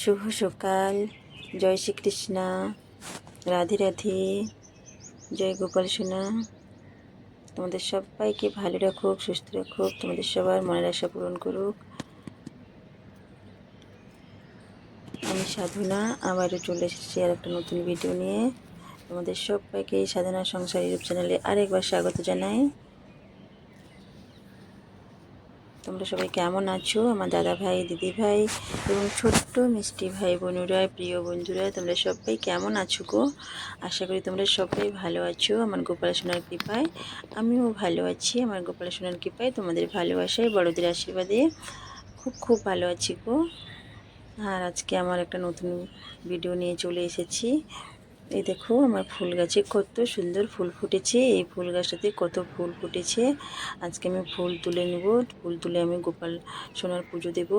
শুভ সকাল। জয় শ্রীকৃষ্ণা। রাধে রাধে। জয় গোপাল সোনা। তোমাদের সবাইকে ভালো রাখুক, সুস্থ রাখুক, তোমাদের সবার মনের আশা পূরণ করুক। আমি সাধনা, আবারও চলে এসেছি আর একটা নতুন ভিডিও নিয়ে। তোমাদের সবাইকে সাধনা সংসার ইউটিউব চ্যানেলে আরেকবার স্বাগত জানাই। তোমরা সবাই কেমন আছো? আমার দাদা ভাই দিদি ভাই এবং ছোট্ট মিষ্টি ভাই বোনুরা, প্রিয় বন্ধুরা, তোমরা সবাই কেমন আছো গো? আশা করি তোমরা সবাই ভালো আছো। আমার গোপাল সোনার কৃপায় আমিও ভালো আছি। আমার গোপাল সোনার কৃপায় তোমাদের ভালোবাসায়, বড়দের আশীর্বাদে খুব খুব ভালো আছি গো। আর আজকে আমার একটা নতুন ভিডিও নিয়ে চলে এসেছি। এই দেখো আমার ফুল গাছে কত সুন্দর ফুল ফুটেছে, এই ফুল গাছটাতে কত ফুল ফুটেছে। আজকে আমি ফুল তুলে নেব, ফুল তুলে আমি গোপাল সোনার পুজো দেব।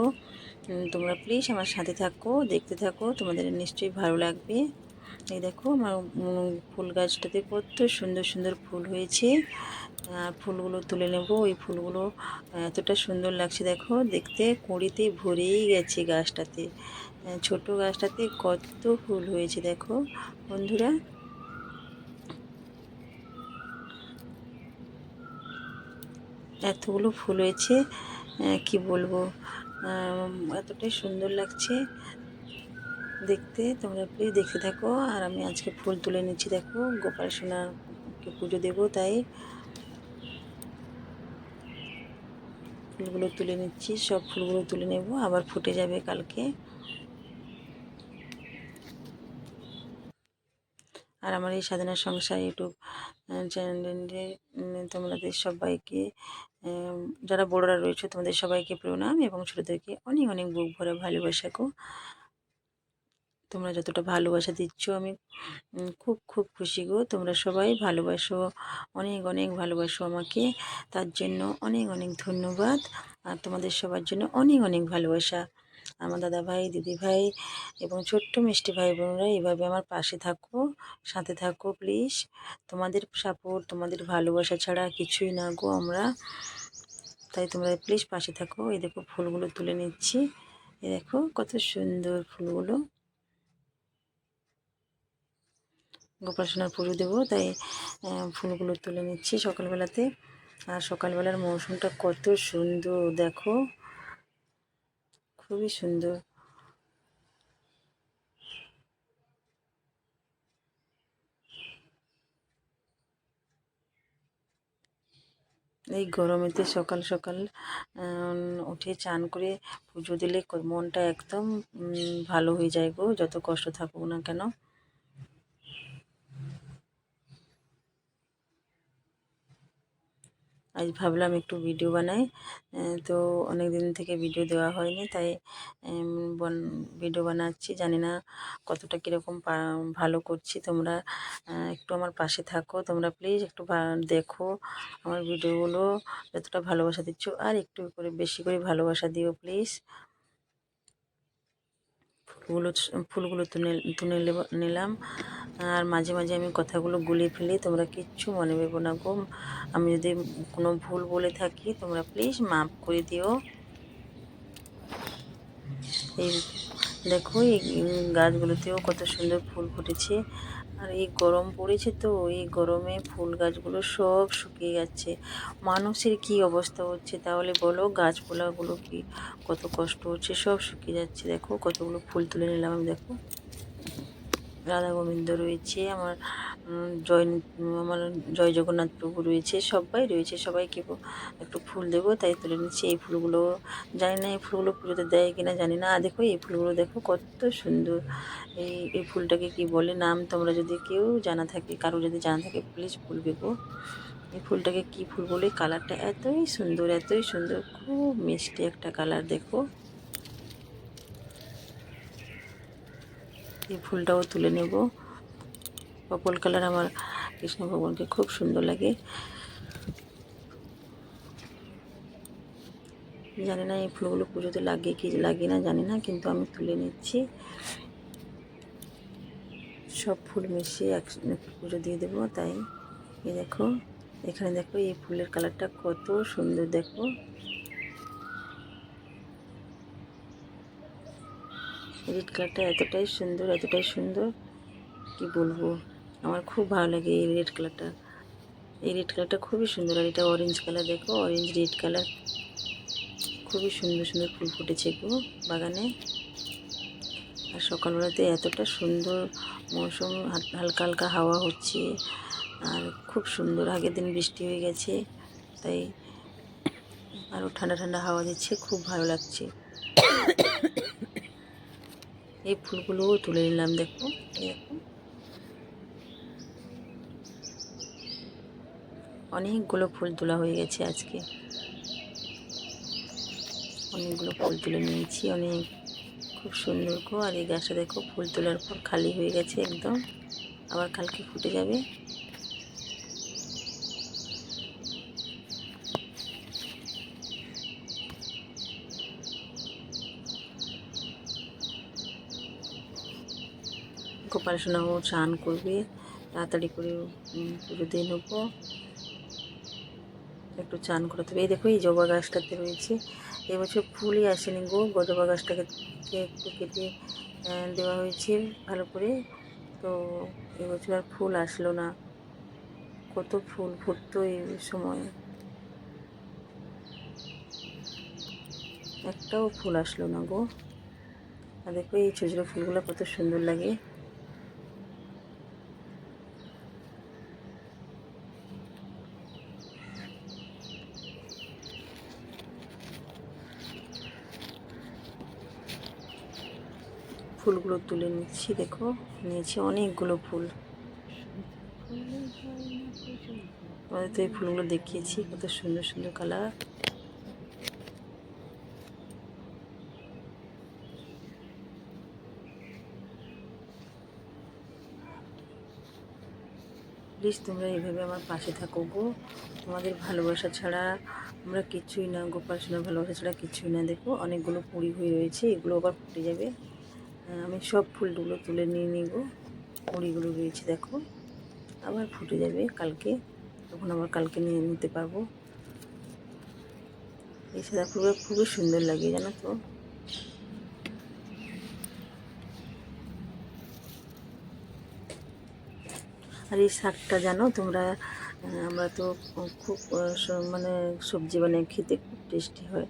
তোমরা প্লিজ আমার সাথে থাকো, দেখতে থাকো, তোমাদের নিশ্চয়ই ভালো লাগবে। এই দেখো আমার ফুল গাছটাতে কত সুন্দর সুন্দর ফুল হয়েছে। আর ফুলগুলো তুলে নেব, ওই ফুলগুলো এতটা সুন্দর লাগছে দেখো, দেখতে কুঁড়িতে ভরেই গেছে গাছটাতে। ছোট গাছটাতে কত ফুল হয়েছে দেখো বন্ধুরা। এতগুলো ফুল হয়েছে আহ, কি বলব এতটাই সুন্দর লাগছে। দেখতে তোমরা প্লিজ দেখতে থাকো। আর আমি আজকে ফুল তুলে নিচ্ছি দেখো গোপাল সোনাকে পুজো দেবো তাই। ফুলগুলো তুলে নিচ্ছি সব ফুলগুলো তুলে নেব আবার ফুটে যাবে কালকে। আর আমার এই সাধনা সংসার ইউটিউব চ্যানেলে তোমাদের সবাইকে যারা বড়রা রয়েছে, তোমাদের সবাইকে প্রণাম এবং ছোটোদেরকে অনেক অনেক বুক ভরা ভালোবাসা গো। তোমরা যতটা ভালোবাসা দিচ্ছ, আমি খুব খুব খুশি গো। তোমরা সবাই ভালোবাসো, অনেক অনেক ভালোবাসো আমাকে। তার জন্য অনেক অনেক ধন্যবাদ। আর তোমাদের সবার জন্য অনেক অনেক ভালোবাসা। আমার দাদা ভাই দিদি ভাই এবং ছোট্ট মিষ্টি ভাই বোনরা এভাবে আমার পাশে থাকো, সাথে থাকো প্লিজ তোমাদের সাপোর্ট তোমাদের ভালোবাসা ছাড়া কিছুই না গো আমরা। তাই তোমরা প্লিজ পাশে থাকো। এই দেখো ফুলগুলো তুলে নিচ্ছি। এই দেখো কত সুন্দর ফুলগুলো। গোপাল সোনার পুজো দেবো, তাই ফুলগুলো তুলে নিচ্ছি সকালবেলাতে। আর সকালবেলার মৌসুমটা কত সুন্দর, দেখো। খুবই সুন্দর। এই গরমেতে সকাল সকাল উঠে চান করে পুজো দিলে মনটা একদম ভালো হয়ে যায় গো, যত কষ্ট থাকুক না কেন। আজ ভাবলাম একটু ভিডিও বানাই। তো অনেক দিন থেকে ভিডিও দেওয়া হয়নি, তাই ভিডিও বানাচ্ছি। জানি না কতটা কীরকম ভালো করছি তোমরা। একটু আমার পাশে থাকো। তোমরা প্লিজ একটু দেখো আমার ভিডিওগুলো যতটা ভালোবাসা দিচ্ছ। আর একটু করে, বেশি করে ভালোবাসা দিও প্লিজ ফুলগুলো ফুলগুলো তুলে তুলে নিলাম। আর মাঝে মাঝে আমি কথাগুলো গুলিয়ে ফেলি, তোমরা কিচ্ছু মনে ভেবো না গো। আমি যদি কোনো ভুল বলে থাকি, তোমরা প্লিজ মাফ করে দিও। এই দেখো, এই গাছগুলোতেও কত সুন্দর ফুল ফুটেছে। আর এই গরম পড়েছে তো, এই গরমে ফুল গাছগুলো সব শুকিয়ে যাচ্ছে। মানুষের কি অবস্থা হচ্ছে তাহলে বলো? গাছপালাগুলো কি কত কষ্ট হচ্ছে, সব শুকিয়ে যাচ্ছে। দেখো কতগুলো ফুল তুলে নিলাম আমি, দেখো। রাধা গোবিন্দ রয়েছে, আমার জয় আমার জয় জগন্নাথ প্রভু রয়েছে, সবাই রয়েছে, সবাইকে একটু ফুল দেবো, তাই তুলে নিচ্ছি এই ফুলগুলো। জানি না এই ফুলগুলো পুজোতে দেয় কিনা, জানি না। দেখো, এই ফুলগুলো দেখো, কত সুন্দর। এই এই ফুলটাকে কি বলে, নাম তোমরা যদি কেউ জানা থাকে, কারও যদি জানা থাকে প্লিজ বলবে গো। এই ফুলটাকে কি ফুল বলে কালারটা এতই সুন্দর এতই সুন্দর, খুব মিষ্টি একটা কালার দেখো। এই ফুলটাও তুলে নেব। পার্পল কালার আমার কৃষ্ণ ভগবানকে খুব সুন্দর লাগে। জানি না এই ফুলগুলো পুজোতে লাগে কি লাগে না, জানি না, কিন্তু আমি তুলে নিচ্ছি। সব ফুল মিশিয়ে এক পুজো দিয়ে দেবো, তাই। এই দেখো, এখানে দেখো এই ফুলের কালারটা কত সুন্দর দেখো। রেড কালারটা এতটাই সুন্দর এতটাই সুন্দর। কি বলব? আমার খুব ভালো লাগে এই রেড কালারটা এই রেড কালারটা খুবই সুন্দর, আর এটা অরেঞ্জ কালার দেখো অরেঞ্জ রেড কালার খুবই সুন্দর সুন্দর ফুল ফুটেছে গো বাগানে। আর সকালবেলাতে এতটা সুন্দর মৌসুম হালকা হালকা হাওয়া হচ্ছে। আর খুব সুন্দর, আগের দিন বৃষ্টি হয়ে গেছে, তাই আরও ঠান্ডা ঠান্ডা হাওয়া দিচ্ছে, খুব ভালো লাগছে। এই ফুলগুলোও তুলে নিলাম, দেখো। দেখো। অনেকগুলো ফুল তোলা হয়ে গেছে আজকে। অনেকগুলো ফুল তুলে নিয়েছি, অনেক খুব সুন্দর গো। আর এই গাছটা দেখো, ফুল তোলার পর খালি হয়ে গেছে একদম। আবার কালকে ফুটে যাবে। গোপাল সোনাও চান করবে। তাড়াতাড়ি করে পুজো দিয়ে নেব। একটু চান করাতে হবে। এই দেখো, এই জবা গাছটাতে রয়েছে। এবছর ফুলই আসেনি গো। গ- জবা গাছটাকে একটু কেটে দেওয়া হয়েছে ভালো করে। তো এবছর আর ফুল আসলো না। কত ফুল ফুটতো এই সময়। একটাও ফুল আসলো না গো। আর দেখো, এই ছোটো ছোটো ফুলগুলো কত সুন্দর লাগে। ফুলগুলো তুলে নিচ্ছি, দেখো। নিয়েছি অনেকগুলো ফুল। আমাদের তো এই ফুলগুলো দেখিয়েছি, কত সুন্দর সুন্দর কালার প্লিজ তোমরা এইভাবে আমার পাশে থাকো গো। তোমাদের ভালোবাসা ছাড়া আমরা কিছুই না গোপাল সোনার ভালোবাসা ছাড়া কিছুই না। দেখো, অনেকগুলো পুরি হয়ে রয়েছে, এগুলো আবার ফুটে যাবে। আমি সব ফুলগুলো তুলে নিয়ে নিব। কুড়িগুলো রয়েছে, দেখো। আবার ফুটে যাবে কালকে, তখন আবার কালকে নিয়ে নিতে পারব। এই সাদা ফুলগুলো খুবই সুন্দর লাগে, জানো তো। আর এই শাকটা জানো, তোমরা আমরা তো খুব মানে সবজি বানিয়ে খেতে খুব টেস্টি হয়।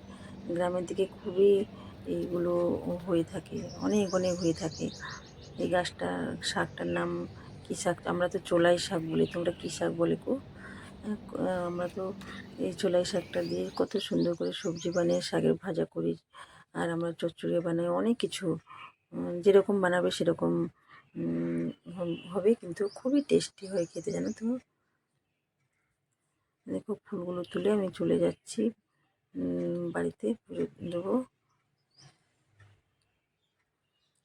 গ্রামের দিকে খুবই এইগুলো হয়ে থাকে, অনেক অনেক হয়ে থাকে। এই গাছটা, শাকটার নাম কী শাক? আমরা তো চোলাই শাক বলি, তোমরা কী শাক বলে কো? আমরা তো এই চোলাই শাকটা দিয়ে কত সুন্দর করে সবজি বানিয়ে শাকের ভাজা করি, আর আমরা চচ্চড়ি বানাই, অনেক কিছু। যেরকম বানাবে সেরকম হবে কিন্তু খুবই টেস্টি হয় খেতে, জানো তো? দেখো, ফুলগুলো তুলে আমি চলে যাচ্ছি। বাড়িতে পুজো দেবো।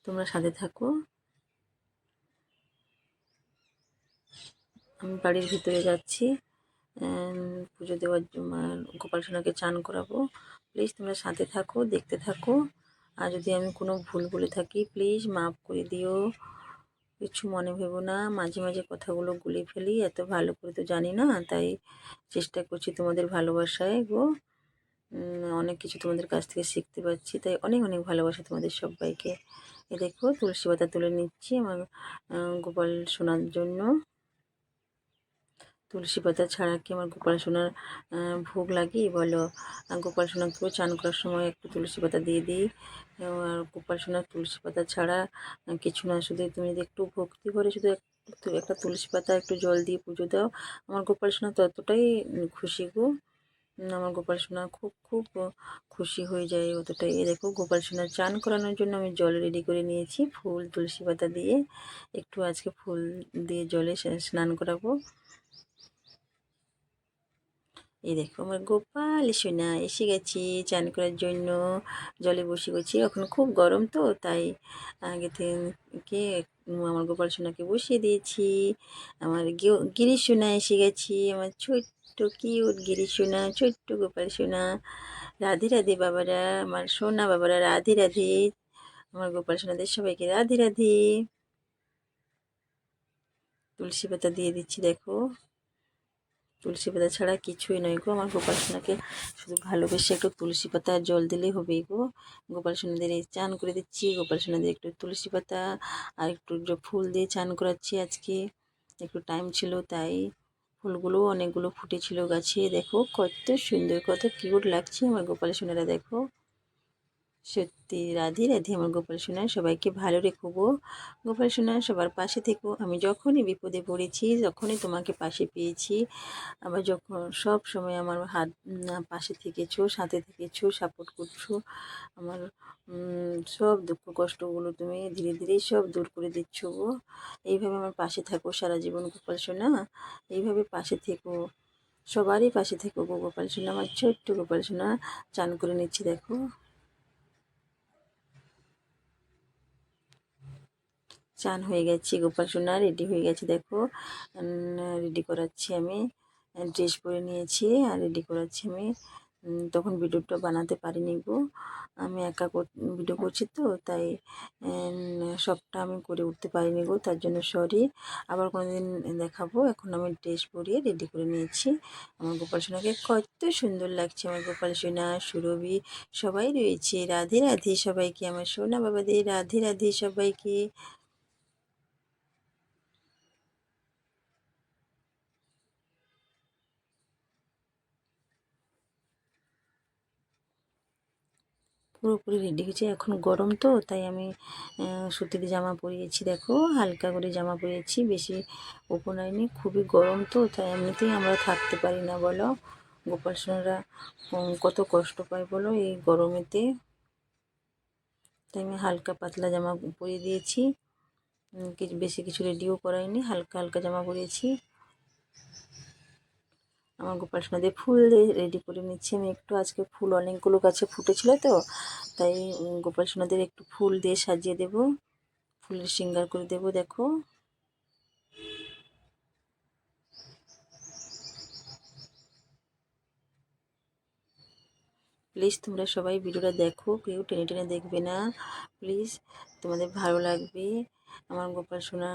তোমরা সাথে থাকো। আমি বাড়ির ভিতরে যাচ্ছি। পুজো দেওয়ার জন্য গোপাল সোনাকে চান করাবো। প্লিজ তোমরা সাথে থাকো, দেখতে থাকো। আর যদি আমি কোনো ভুল বলে থাকি, প্লিজ মাফ করে দিও। কিছু মনে ভেবো না। মাঝে মাঝে কথাগুলো গুলে ফেলি। এত ভালো করে তো জানি না, তাই চেষ্টা করছি তোমাদের ভালোবাসায় গো। অনেক কিছু তোমাদের কাছ থেকে শিখতে পারছি, তাই অনেক অনেক ভালোবাসা তোমাদের সবাইকে। এ দেখো তুলসী পাতা তুলে নিচ্ছি আমার গোপাল শোনার জন্য। তুলসী পাতা ছাড়া কি আমার গোপাল সোনার ভোগ লাগে। বলো গোপাল সোনাকেও চান করার সময় একটু তুলসী পাতা দিয়ে দিই। আর গোপাল সোনার তুলসী পাতা ছাড়া কিছু না, শুধু তুমি যদি একটু ভক্তি করে শুধু একটু, একটা তুলসী পাতা একটু জল দিয়ে পুজো দাও, আমার গোপাল সোনা ততটাই খুশি গো। আমার গোপাল সোনা খুব খুব খুশি হয়ে যায় অতটাই এ দেখো, গোপাল সোনার চান করানোর জন্য আমি জল রেডি করে নিয়েছি, ফুল, তুলসী পাতা দিয়ে। একটু আজকে ফুল দিয়ে জলে স্নান করাবো। এই দেখো, আমার গোপাল সোনা এসে গেছি চান করার জন্য। জলে বসে গেছি, এখন খুব গরম তো, তাই আগে থেকে আমার গোপাল সোনাকে বসিয়ে দিয়েছি। আমার গিরি সোনা এসে গেছি, আমার ছোট্ট কিউট গিরি সোনা, ছোট্ট গোপাল সোনা, রাধে রাধে বাবারা, আমার সোনা বাবারা, রাধে রাধে। আমার গোপাল সোনাদের সবাইকে রাধে রাধে। তুলসী পাতা দিয়ে দিচ্ছি, দেখো। তুলসী পাতা ছাড়া কিছুই নয় গো, আমার গোপাল সোনাকে শুধু ভালোবেসে একটু তুলসী পাতা জল দিলেই হবে গো। গোপাল সোনাদের এই চান করে দিচ্ছি, গোপাল সোনাদের একটু তুলসী পাতা আর একটু ফুল দিয়ে চান করাচ্ছি আজকে। একটু টাইম ছিল তাই। ফুলগুলো অনেকগুলো ফুটেছিল গাছে। দেখো কত সুন্দর কত কিউট লাগছে আমার গোপাল সোনারা দেখো। সত্যি রাধে রাধে আমার গোপাল সোনা। সবাইকে ভালো রেখো গো। গোপাল সোনা, সবার পাশে থেকো। আমি যখনই বিপদে পড়েছি, যখনই তোমাকে পাশে পেয়েছি, আবার যখন সব সময় আমার হাত পাশে থেকেছো, সাথে থেকেছো সাপোর্ট করছ, আমার সব দুঃখ কষ্টগুলো তুমি ধীরে ধীরে সব দূর করে দিচ্ছ গো। এইভাবে আমার পাশে থাকো সারা জীবন গোপাল সোনা। এইভাবে পাশে থেকো। সবারই পাশে থেকো গো গোপাল সোনা, আমার ছোট্ট গোপাল সোনা। চান করে নিচ্ছি, দেখো। চান হয়ে গেছে, গোপাল সোনা রেডি হয়ে গেছে, দেখো। রেডি করাচ্ছি আমি ড্রেস পরে নিয়েছি আর রেডি করাচ্ছি আমি। তখন ভিডিওটা বানাতে পারিনি গো। আমি একা ভিডিও করছি তো, তাই সবটা আমি করে উঠতে পারিনি গো, তার জন্য সরি আবার কোনোদিন দেখাবো, এখন আমি ড্রেস পরিয়ে রেডি করে নিয়েছি। আমার গোপাল সোনাকে কত সুন্দর লাগছে, আমার গোপাল সোনা, সুরভি, সবাই রয়েছে। রাধে রাধে সবাইকে, আমার সোনা বাবাদের রাধে রাধে সবাইকে। পুরোপুরি রেডি হয়েছে। এখন গরম তো, তাই আমি সুতির জামা পরিয়েছি। দেখো, হালকা করে জামা পরিয়েছি, বেশি উপনায়নি খুবই গরম তো, তাই এমনিতেই আমরা থাকতে পারি না, বলো। গোপাল সোনারা কত কষ্ট পায়, বলো, এই গরমেতে। তাই আমি হালকা পাতলা জামা পরিয়ে দিয়েছি। বেশি কিছু রেডিও করাইনি, হালকা হালকা জামা পরিয়েছি। আমার গোপাল সোনাদের ফুল দিয়ে রেডি করে নিচ্ছি। আমি একটু আজকে ফুল অনেকগুলো গাছে ফুটেছিল তো, তাই গোপাল সোনাদের একটু ফুল দিয়ে সাজিয়ে দেব। ফুলের সিঙ্গার করে দেব, দেখো। প্লিজ তোমরা সবাই ভিডিওটা দেখো, কেউ টেনে টেনে দেখবে না। প্লিজ তোমাদের ভালো লাগবে। আমার গোপাল সোনা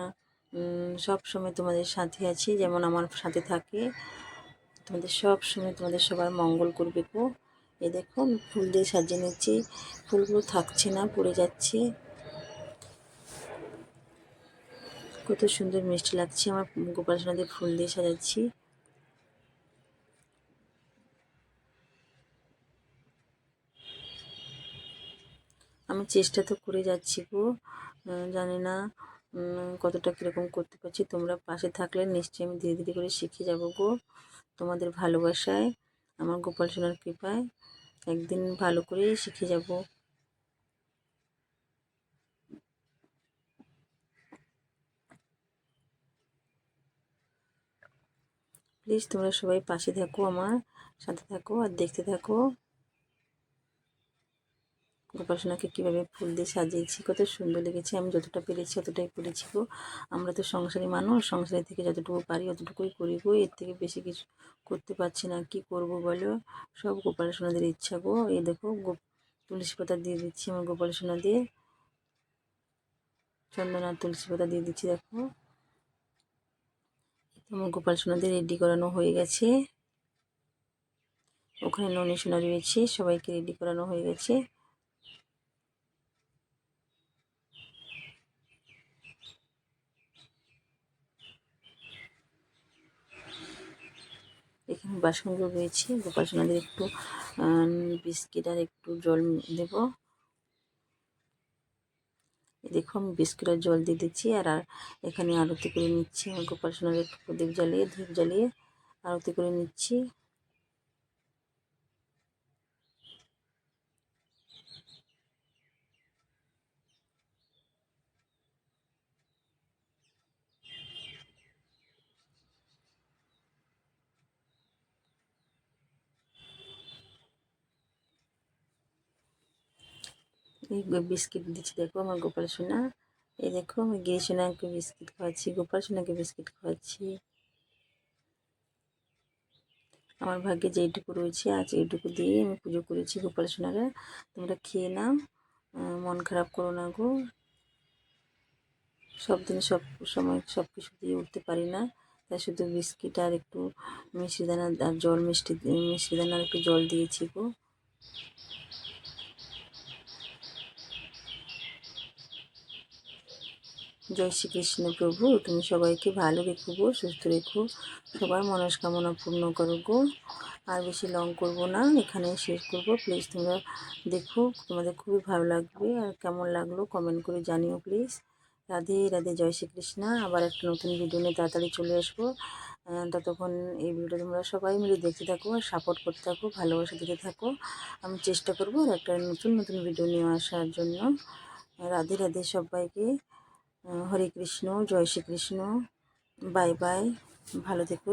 সব সময় তোমাদের সাথে আছি, যেমন আমার সাথে থাকে। তোমাদের সব সময় তোমাদের সবার মঙ্গল করবে গো। এ দেখো ফুল দিয়ে সাজিয়ে নিচ্ছি। ফুলগুলো থাকছে না, পড়ে যাচ্ছে। কত সুন্দর মিষ্টি লাগছে, আমার গোপাল সোনাদের ফুল দিয়ে সাজাচ্ছি। আমি চেষ্টা তো করে যাচ্ছি গো জানি না কতটা কীরকম করতে পারছি। তোমরা পাশে থাকলে নিশ্চয়ই আমি ধীরে ধীরে করে শিখে যাব গো। তোমাদের ভালোবাসায়, আমার গোপাল সোনার কৃপায় একদিন ভালো করেই শিখে যাব। প্লিজ তোমরা সবাই পাশে থাকো, আমার সাথে থাকো আর দেখতে থাকো। গোপাল সোনাকে কীভাবে ফুল দিয়ে সাজিয়েছি, কত সুন্দর লেগেছে, আমি যতটা পেরেছি অতটাই করেছি গো। আমরা তো সংসারী মানুষ সংসারের থেকে যতটুকু পারি অতটুকুই করি গো। এর থেকে বেশি কিছু করতে পারছি না, কি করব বলো? সব গোপাল সোনাদের ইচ্ছা গো। এই দেখো তুলসী পাতা দিয়ে দিচ্ছি আমার গোপাল সোনা দিয়ে চন্দন তুলসী পাতা দিয়ে দিচ্ছি, দেখো। আমার গোপাল সোনাদের রেডি করানো হয়ে গেছে। ওখানে ননি সোনা রয়েছে, সবাইকে রেডি করানো হয়ে গেছে এখানে বাসনগুলো রয়েছে গোপাল সোনাদের একটু বিস্কিট আর একটু জল দেব। দেখো, আমি বিস্কিট আর জল দিয়ে দিচ্ছি, আর আর এখানে আরতি করে নিচ্ছি, আমার গোপাল সোনাদের একটু প্রদীপ জ্বালিয়ে, ধূপ জ্বালিয়ে আরতি করে নিচ্ছি। বিস্কিট দিচ্ছি। দেখো আমার গোপাল সোনা। এই দেখো আমি গিয়ে সোনাকে বিস্কিট খাওয়াচ্ছি, গোপাল সোনাকে বিস্কিট খাওয়াচ্ছি। আমার ভাগ্যে যেইটুকু রয়েছে, আজ এইটুকু দিয়ে আমি পুজো করেছি গোপাল সোনারা। তোমরা খেয়ে নাও মন খারাপ করো না গো। সব দিন সব সময় সব কিছু দিয়ে উঠতে পারি না। তাই শুধু বিস্কিট আর একটু মিষ্টি দানা আর জল মিষ্টি মিষ্টি দানা আর একটু জল দিয়েছি গো। জয় শ্রীকৃষ্ণ প্রভু, তুমি সবাইকে ভালো রেখো গো, সুস্থ রেখো। সবার মনস্কামনা পূর্ণ করো গো। আর বেশি লং করব না এখানে শেষ করব। প্লিজ তোমরা দেখো, তোমাদের খুবই ভালো লাগবে। আর কেমন লাগল কমেন্ট করে জানিও প্লিজ রাধে রাধে, জয় শ্রীকৃষ্ণ। আবার একটা নতুন ভিডিও নিয়ে তাড়াতাড়ি চলে আসব। ততক্ষণ এই ভিডিওটা তোমরা সবাই মিলে দেখতে থাকো আর সাপোর্ট করতে থাকো, ভালোবাসা দিতে থাকো। আমি চেষ্টা করব আর একটা নতুন নতুন ভিডিও নিয়ে আসার জন্য। রাধে রাধে সবাইকে। হরে কৃষ্ণ জয় শ্রীকৃষ্ণ বাই বাই ভালো থেকো